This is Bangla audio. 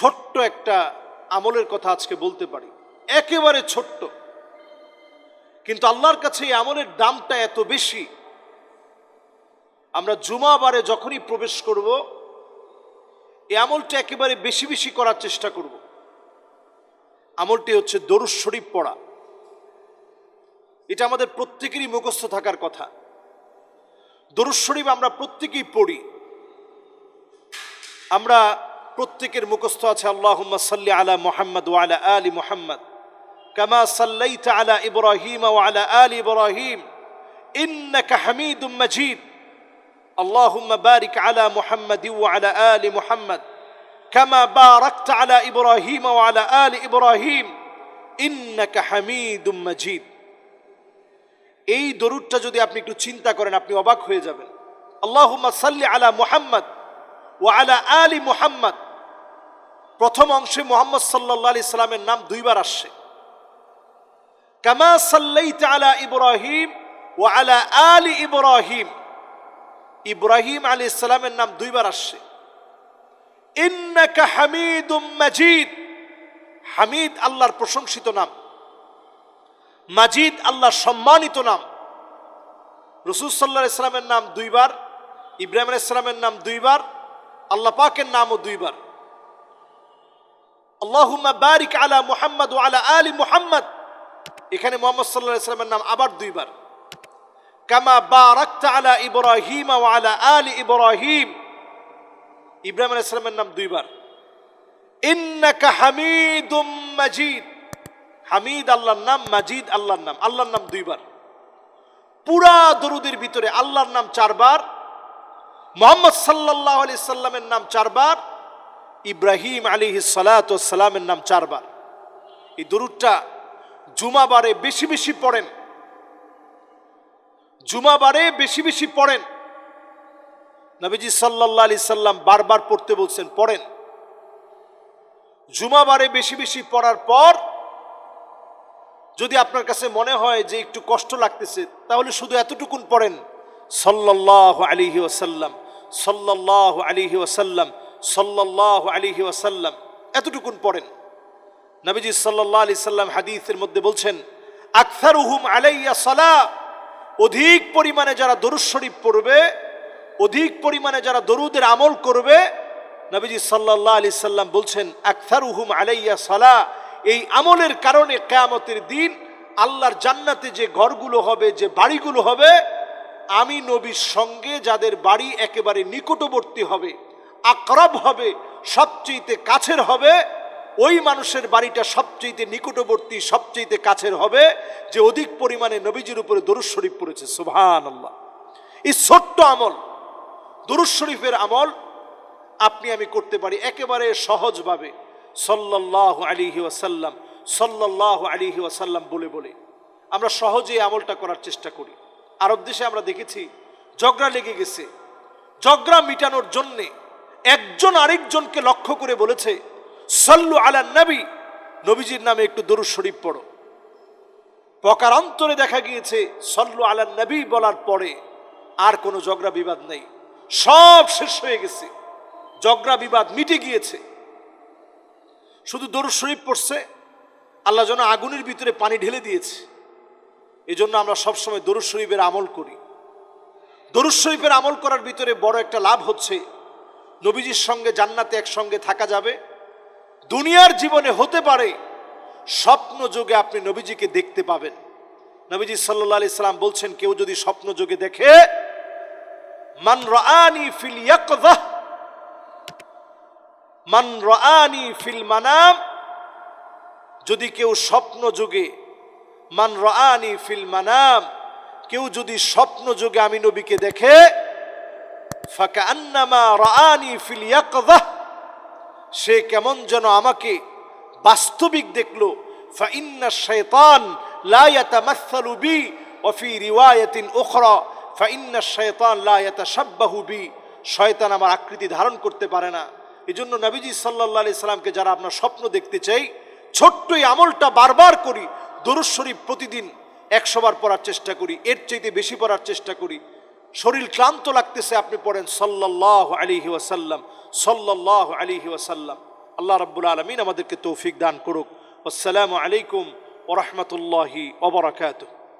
ছোট্ট একটা আমলের কথা আজকে বলতে পারি। একেবারে ছোট্ট। কিন্তু আল্লাহর কাছে এই আমলের দামটা এত বেশি। আমরা জুমাবারে যখনই প্রবেশ করব, এই আমলটা একেবারে বেশি বেশি করার চেষ্টা করব। আমলটি হচ্ছে দরুদ শরীফ পড়া। এটা আমাদের প্রত্যেকেরই মুখস্থ থাকার কথা। দরুদ শরীফ আমরা প্রত্যেকেই পড়ি। আমরা প্রত্যেকের মুখস্থ আছে আল্লাহুম্মা সাল্লি আলা মুহাম্মদ ওয়া আলা আলি মুহাম্মদ কামা সাল্লাইতা আলা ইব্রাহিম ওয়া আলা আলি ইব্রাহিম ইন্নাকা হামিদুম মাজিদ اللهم بارك على محمد وعلى ال محمد كما باركت على ابراهيم وعلى ال ابراهيم انك حميد مجيد এই দরুদটা যদি আপনি একটু চিন্তা করেন আপনি অবাক হয়ে যাবেন আল্লাহুম্মা সাল্লি আলা মুহাম্মদ ওয়া আলা আলি মুহাম্মদ প্রথম অংশে মোহাম্মদ সাল্লাল্লাহু আলাইহি সাল্লামের নাম দুইবার আসছে। কামা সাল্লাইতা আলা ইব্রাহিম ওয়া আলা আলি ইব্রাহিম। ইব্রাহিম আলী ইসলামের নাম দুইবার আসছে। ইন্নাকা হামিদুম মাজিদ। হামিদ আল্লাহর প্রশংসিত নাম। মাজিদ আল্লাহর সম্মানিত নাম। রসুল সাল্লাহ ইসলামের নাম দুইবার, ইব্রাহিম আলাইহিস সালামের নাম দুইবার, আল্লাহ পাকের নামও দুইবার। আল্লাহুম্মা বারিক আলা মুহাম্মদ ও আলা আলি মুহাম্মদ। এখানে মোহাম্মদ সাল্লাহ ইসলামের নাম আবার দুইবার। কামা বারাকতা আলা ইব্রাহিম ওয়া আলা আলি ইব্রাহিম। ইব্রাহিম আলাইহিস সালামের নাম দুইবার। ইন্নাকা হামিদুম মাজিদ। হামিদ আল্লাহর নাম, মাজিদ আল্লাহর নাম আল্লাহর নাম দুইবার। পুরা দরুদের ভিতরে আল্লাহর নাম চারবার। মোহাম্মদ সাল্লাল্লাহু আলাইহি সাল্লামের নাম চারবার। ইব্রাহিম আলাইহিস সালাতু ওয়াস সালামের নাম চারবার। এই দরুদটা জুমাবারে বেশি বেশি পড়েন। জুমাবারে বেশি বেশি পড়েন। নবীজি সাল্লাল্লাহু আলাইহি সাল্লাম বারবার পড়তে বলছেন, পড়েন। জুমাবারে বেশি বেশি পড়ার পর যদি আপনার কাছে মনে হয় যে একটু কষ্ট লাগতেছে, তাহলে শুধু এতটুকুন পড়েন। সাল্লাল্লাহু আলাইহি ওয়াসাল্লাম, সাল্লাল্লাহু আলাইহি ওয়াসাল্লাম সাল্লাল্লাহু আলাইহি ওয়াসাল্লাম, এতটুকুন পড়েন। নবীজি সাল্লাল্লাহু আলাইহি সাল্লাম হাদিসের মধ্যে বলছেন, আকসারুহুম আলাইয়া সালা অধিক পরিমাণে যারা দরুদ শরীফ পড়বে, অধিক পরিমাণে যারা দরুদের আমল করবে, নবীজি সাল্লাল্লাহু আলাইহি সাল্লাম বলছেন, আকসারুহুম আলাইয়া সালা এই আমলের কারণে কেয়ামতের দিন আল্লাহর জান্নাতে যে ঘরগুলো হবে, যে বাড়িগুলো হবে, আমি নবীর সঙ্গে যাদের বাড়ি একেবারে নিকটবর্তী হবে। আকরব হবে সবচেয়ে কাছের হবে, ওই মানুষের বাড়িটা সবচেয়ে নিকটবর্তী সবচেয়ে কাছের হবে, যে অধিক পরিমাণে নবীজির উপরে দরুদ শরীফ পড়েছে। সুবহান আল্লাহ এই ছোট্ট আমল, দরুদ শরীফের আমল আপনি আমি করতে পারি একেবারে সহজভাবে। সল্লাহ আলিহি ওয়াসাল্লাম সল্লাহ আলিহি ওয়াসাল্লাম বলে বলে। আমরা সহজে আমলটা করার চেষ্টা করি। আরব দেশে আমরা দেখেছি, ঝগড়া লেগে গেছে। ঝগড়া মিটানোর জন্যে একজন আরেকজনকে লক্ষ্য করে বলেছে, সল্লু আলা নবী। নবীজির নামে একটু দরুদ শরীফ পড়ো। প্রকারান্তরে দেখা গিয়েছে, সল্লু আলা নবী বলার পরে আর কোনো ঝগড়া বিবাদ নেই। সব শেষ হয়ে গেছে। ঝগড়া বিবাদ মিটে গিয়েছে। শুধু দরুদ শরীফ পড়ছে, আল্লাহ যেন আগুনের ভিতরে পানি ঢেলে দিয়েছে। এই জন্য আমরা সবসময় দরুদ শরীফের আমল করি। দরুদ শরীফের আমল করার ভিতরে বড় একটা লাভ হচ্ছে নবীজির সঙ্গে জান্নাতে একসঙ্গে থাকা যাবে। দুনিয়ার জীবনে হতে পারে স্বপ্ন যোগে আপনি নবীজিকে দেখতে পাবেন। নবীজি সাল্লা আলি সাল্লাম বলছেন, কেউ যদি স্বপ্ন যোগে দেখে, মান রানি ফিল মান রানি ফিল মানাম, যদি কেউ স্বপ্ন যোগে মান রানি ফিল মানাম, কেউ যদি স্বপ্ন যোগে আমি নবীকে দেখে ফাকা আন্নামা রানি ফিল ইয়াকযাহ সে কেমন যেন আমাকে বাস্তবিক দেখল। শয়তান শয়তান আমার আকৃতি ধারণ করতে পারে না। এজন্য নবীজি সাল্লামকে যারা আপনার স্বপ্ন দেখতে চাই, ছোট্ট এই আমলটা বারবার করি, দরুদ শরীফ প্রতিদিন একশো বার পড়ার চেষ্টা করি, এর চাইতে বেশি পড়ার চেষ্টা করি। শরীর ক্লান্ত লাগতেছে, আপনি পড়েন সল্লাহ আলিহি ওয়াসাল্লাম সল্লাহ আলিহি ওয়াসাল্লাম। আল্লাহ রব্বুল আলমিন আমাদেরকে তৌফিক দান করুক। আসসালামু আলাইকুম ওরহমতুল্লাহি ওবরাকাতুহ